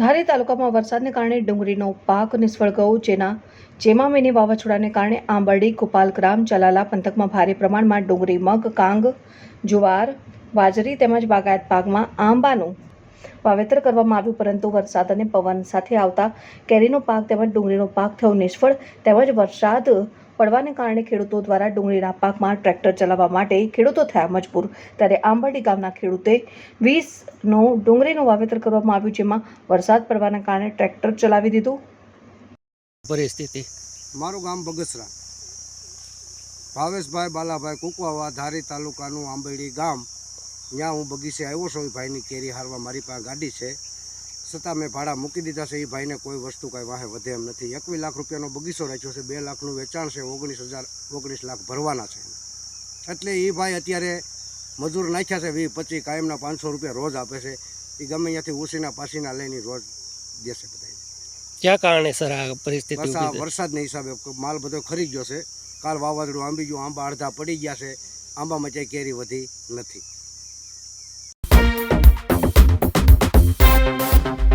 ધારી તાલુકામાં વરસાદને કારણે ડુંગળીનો પાક નિષ્ફળ ગયો, જેના જેમાં મિની વાવાઝોડાને કારણે આંબરડી ગોપાલગ્રામ ચલાલા પંથકમાં ભારે પ્રમાણમાં ડુંગળી, મગ, કાંગ, જુવાર બાજરી તેમજ બાગાયત પાકમાં આંબાનું વાવેતર કરવામાં આવ્યું, પરંતુ વરસાદ અને પવન સાથે આવતા કેરીનો પાક તેમજ ડુંગળીનો પાક થયો નિષ્ફળ. તેમજ વરસાદ પડવાને કારણે ખેડૂતો દ્વારા ડુંગળીના પાકમાં ટ્રેક્ટર ચલાવવા માટે ખેડૂતો થયા મજબૂર. ત્યારે આંબરડી ગામના ખેડૂતે વીસનું ડુંગળીનું વાવેતર કરવામાં આવ્યું, જેમાં વરસાદ પડવાના કારણે ટ્રેક્ટર ચલાવી દીધું. પરિસ્થિતિ. મારું ગામ બગસરા. ભાવેશભાઈ બાલાભાઈ કુકવાવા ધારી તાલુકાનું આંબરડી ગામ. ત્યાં હું બગીચે આવ્યો છું એ ભાઈની કેરી હારવા મારી પાસે ગાડી છે. છતાં મેં ભાડા મૂકી દીધા છે એ ભાઈને કોઈ વસ્તુ કાંઈ વાહે વધે એમ નથી. એકવીસ લાખ રૂપિયાનો બગીચો રાખ્યો છે બે લાખનું વેચાણ છે ઓગણીસ હજાર ઓગણીસ લાખ ભરવાના છે. એટલે એ ભાઈ અત્યારે મજૂર નાખ્યા છે વીસ પચીસ કાયમના પાંચસો રૂપિયા રોજ આપે છે. એ ગમે ત્યાંથી ઉસીના પાસીના લઈને રોજ દેશે બધા ક્યાં કારણે સર આ પરિસ્થિતિ વરસાદના હિસાબે માલ બધો ખરી ગયો છે. કાલ વાવાઝોડું આંબી ગયું આંબા અડધા પડી ગયા છે. આંબામાં ક્યાંય કેરી વધી નથી.